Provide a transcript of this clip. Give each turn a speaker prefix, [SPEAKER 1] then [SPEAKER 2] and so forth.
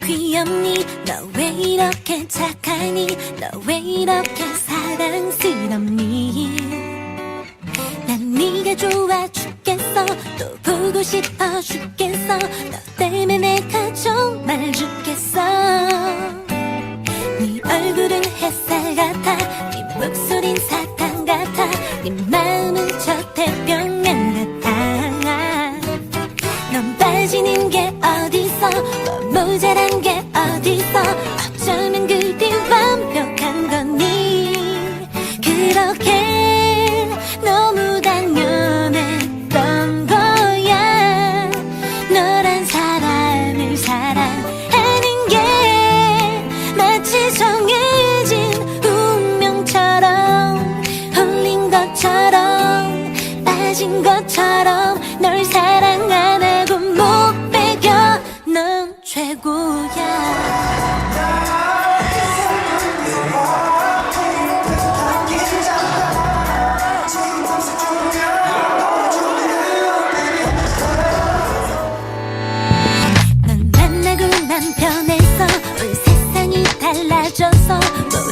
[SPEAKER 1] 귀엽니? 너 왜 이렇게 착하니? 너 왜 이렇게 사랑스럽니? 난 네가 좋아 죽겠어. 또 보고 싶어 죽겠어 모자란 게 어딨어 어쩌면 그리 완벽한 거니? 그렇게 너무 당연했던 거야. 너란 사람을 사랑하는 게 마치 정해진 운명처럼 홀린 것처럼 빠진 것처럼 just a